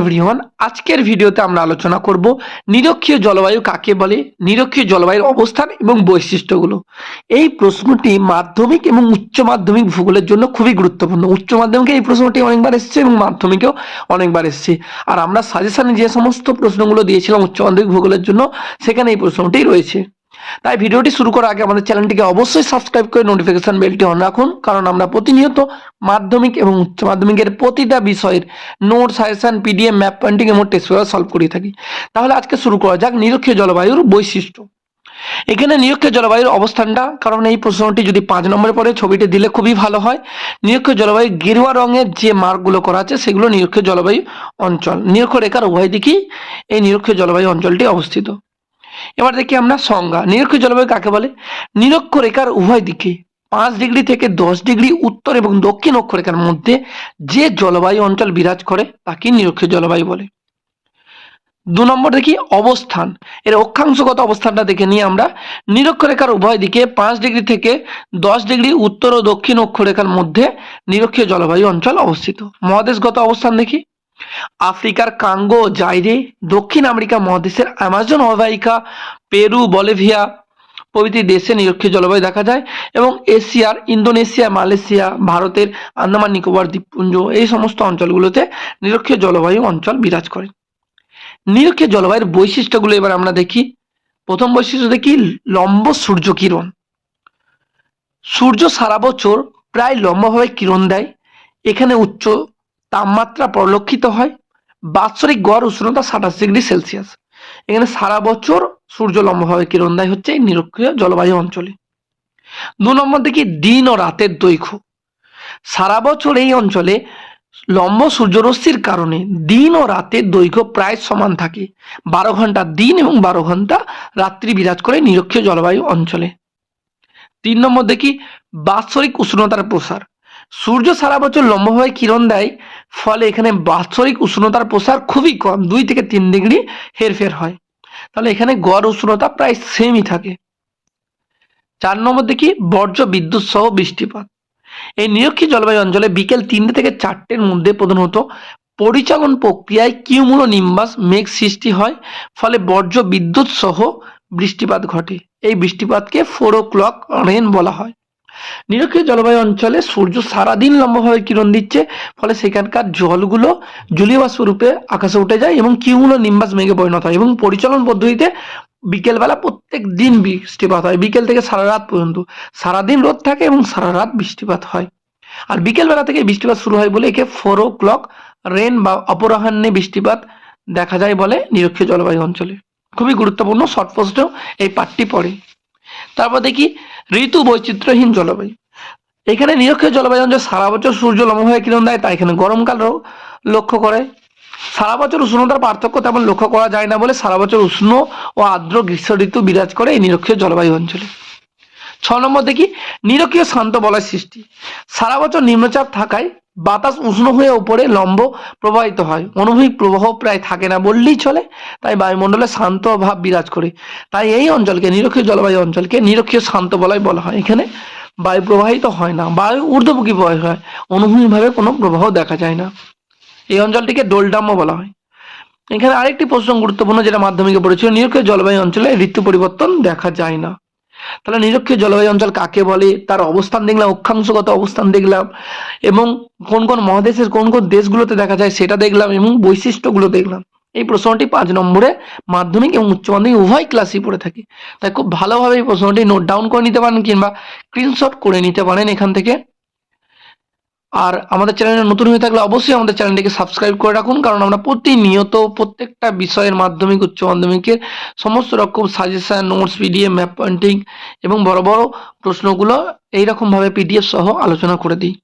Everyone আজকের ভিডিওতে আমরা আলোচনা করব নিরক্ষীয় জলবায়ু কাকে বলে, নিরক্ষীয় জলবায়ুর অবস্থান এবং বৈশিষ্ট্যগুলো। এই প্রশ্নটি মাধ্যমিক এবং উচ্চ মাধ্যমিক ভূগোলের জন্য খুবই গুরুত্বপূর্ণ। উচ্চ মাধ্যমিকে এই প্রশ্নটি অনেকবার এসেছে এবং মাধ্যমিকেও অনেকবার এসেছে। আর আমরা সাজেশনে যে সমস্ত প্রশ্নগুলো দিয়েছিলাম উচ্চ মাধ্যমিক ভূগোলের জন্য, সেখানে এই প্রশ্নটি রয়েছে। তাই ভিডিওটি শুরু করার আগে আমাদের চ্যানেলটিকে অবশ্যই সাবস্ক্রাইব করে নোটিফিকেশন বেলটি অন রাখুন, কারণ আমরা প্রতিনিয়ত মাধ্যমিক এবং উচ্চ মাধ্যমিকের প্রতিটা বিষয়ের note, suggestion PDF map pointing এবং টেস্ট পেপার সলভ করে থাকি। তাহলে আজকে শুরু করা যাক নিরক্ষীয় জলবায়ুর বৈশিষ্ট্য। এখানে নিরক্ষীয় জলবায়ুর অবস্থানটা, কারণ এই প্রশ্নটি যদি পাঁচ নম্বরে পড়ে, ছবিটি দিলে খুবই ভালো হয়। নিরক্ষীয় জলবায়ু গেরুয়া রঙের যে মার্কগুলো করা আছে, সেগুলো নিরক্ষীয় জলবায়ু অঞ্চল নিরক্ষ রেখার উভয় দিকেই এই নিরক্ষীয় জলবায়ু অঞ্চলটি অবস্থিত। এবার দেখি আমরা সংজ্ঞা। নিরক্ষীয় জলবায়ু কাকে বলে? নিরক্ষ রেখার উভয় দিকে, পাঁচ ডিগ্রি থেকে দশ ডিগ্রি উত্তর এবং দক্ষিণ অক্ষরেখার মধ্যে যে জলবায়ু অঞ্চল বিরাজ করে, তাকে নিরক্ষীয় জলবায়ু বলে। দু নম্বর দেখি অবস্থান। এর অক্ষাংশগত অবস্থানটা দেখে নিয়ে আমরা। নিরক্ষরেখার উভয় দিকে, পাঁচ ডিগ্রি থেকে দশ ডিগ্রি উত্তর ও দক্ষিণ অক্ষরেখার মধ্যে নিরক্ষীয় জলবায়ু অঞ্চল অবস্থিত। মহাদেশগত অবস্থান দেখি। আফ্রিকার কাঙ্গো, জাইরে, দক্ষিণ আমেরিকা মহাদেশের অ্যামাজন অববাহিকা পেরু, বলেভিয়া প্রভৃতি দেশে নিরক্ষীয় জলবায়ু দেখা যায় এবং এশিয়ার ইন্দোনেশিয়া, মালয়েশিয়া, ভারতের আন্দামান, নিকোবর, দ্বীপপুঞ্জ এই সমস্ত অঞ্চলগুলোতে নিরক্ষীয় জলবায়ু অঞ্চল বিরাজ করে। নিরক্ষীয় জলবায়ুর বৈশিষ্ট্যগুলো এবার আমরা দেখি। প্রথম বৈশিষ্ট্য দেখি, লম্ব সূর্য কিরণ। সূর্য সারা বছর প্রায় লম্বভাবে কিরণ দেয়। এখানে উচ্চ তাপমাত্রা পরিলক্ষিত হয়। বাৎসরিক গড় উষ্ণতা সাতাশ ডিগ্রি সেলসিয়াস। এখানে সারা বছর সূর্য লম্বভাবে কিরণ দেয় হচ্ছে এই নিরক্ষীয় জলবায়ু অঞ্চলে। দু নম্বর দেখি দিন ও রাতের দৈর্ঘ্য। সারা বছর এই অঞ্চলে লম্ব সূর্যরশ্মির কারণে দিন ও রাতের দৈর্ঘ্য প্রায় সমান থাকে। বারো ঘণ্টা দিন এবং বারো ঘণ্টা রাত্রি বিরাজ করে নিরক্ষীয় জলবায়ু অঞ্চলে। তিন নম্বর দেখি বাৎসরিক উষ্ণতার প্রসার। সূর্য সারা বছর লম্বভাবে কিরণ দেয়, ফলে এখানে বাৎসরিক উষ্ণতার প্রসার খুবই কম, দুই থেকে তিন ডিগ্রি হেরফের হয়। তাহলে এখানে গড় উষ্ণতা প্রায় সেমই থাকে। চার নম্বর দেখি, বর্জ্য, বিদ্যুৎ সহ বৃষ্টিপাত। এই নিরক্ষী জলবায়ু অঞ্চলে বিকেল তিনটে থেকে চারটের মধ্যে প্রধানত পরিচালন প্রক্রিয়ায় কিউমুলো নিম্বাস মেঘ সৃষ্টি হয়, ফলে বর্জ্য, বিদ্যুৎ সহ বৃষ্টিপাত ঘটে। এই বৃষ্টিপাতকে ফোর ও ক্লক রেন বলা হয়। নিরক্ষীয় জলবায়ু অঞ্চলে সূর্য সারাদিন লম্বভাবে কিরণ দিচ্ছে, ফলে সেখানকার জলগুলো জলীয় রূপে আকাশে উঠে যায় এবং কিউমুলো নিম্বাস মেঘে পরিণত হয় এবং পরিচালন পদ্ধতিতে বিকেলবেলা প্রত্যেক দিন বৃষ্টিপাত হয়, বিকেল থেকে সারা রাত পর্যন্ত। সারাদিন রোদ থাকে এবং সারা রাত বৃষ্টিপাত হয়। আর বিকেলবেলা থেকে বৃষ্টিপাত শুরু হয় বলে একে ফোর ও ক্লক রেন বা অপরাহ্নে বৃষ্টিপাত দেখা যায় বলে নিরক্ষীয় জলবায়ু অঞ্চলে। খুবই গুরুত্বপূর্ণ শর্ট এই পাঠটি পড়ে। তারপর দেখি ঋতু বৈচিত্র্যহীন জলবায়ু। এখানে নিরক্ষীয় জলবায়ু অঞ্চল সারা বছর সূর্য লম্বভাবে কিরণ দেয় তাই এখানে গরমকালও লক্ষ্য করে। সারা বছর উষ্ণতার পার্থক্য তেমন লক্ষ্য করা যায় না বলে সারা বছর উষ্ণ ও আর্দ্র গ্রীষ্ম ঋতু বিরাজ করে এই নিরক্ষীয় জলবায়ু অঞ্চলে। ছ নম্বর দেখি, নিরক্ষীয় শান্ত বলয় সৃষ্টি। সারা বছর নিম্নচাপ থাকায় বাতাস উষ্ণ হয়ে উপরে লম্ব প্রবাহিত হয়। অনুভূমিক প্রবাহ প্রায় থাকে না বললেই চলে। তাই বায়ুমণ্ডলে শান্ত ভাব বিরাজ করে। তাই এই অঞ্চলকে নিরক্ষীয় জলবায়ু অঞ্চলকে নিরক্ষীয় শান্ত বলয় বলা হয়। এখানে বায়ু প্রবাহিত হয় না, বায়ু ঊর্ধ্বমুখী প্রবাহ হয়। অনুভূমিকভাবে কোনো প্রবাহ দেখা যায় না। এই অঞ্চলটিকে ডোলডাম্য বলা হয়। এখানে আরেকটি প্রশ্ন গুরুত্বপূর্ণ যেটা মাধ্যমিকে পড়েছিল, নিরক্ষীয় জলবায়ু অঞ্চলে ঋতু পরিবর্তন দেখা যায় না। তাহলে নিরক্ষীয় জলবায়ু অঞ্চল কাকে বলে? তার অবস্থান দেখলাম, অক্ষাংশগত অবস্থান দেখলাম এবং কোন কোন মহাদেশের কোন কোন দেশগুলোতে দেখা যায় সেটা দেখলাম এবং বৈশিষ্ট্যগুলো দেখলাম। এই প্রশ্নটি পাঁচ নম্বরে মাধ্যমিক এবং উচ্চ মাধ্যমিক উভয় ক্লাসই পড়ে থাকে। তাই খুব ভালোভাবে এই প্রশ্নটি নোট ডাউন করে নিতে পারেন কিংবা স্ক্রিনশট করে নিতে পারেন এখান থেকে। আর আমাদের চ্যানেলে নতুন হয়ে থাকলে অবশ্যই আমাদের চ্যানেলটিকে সাবস্ক্রাইব করে রাখুন, কারণ আমরা প্রতিনিয়ত প্রত্যেকটা বিষয়ের মাধ্যমিক, উচ্চ মাধ্যমিকের সমস্ত রকম suggestion notes PDF map pointing এবং বড় বড় প্রশ্নগুলো এইরকমভাবে পিডিএফ সহ আলোচনা করে দিই।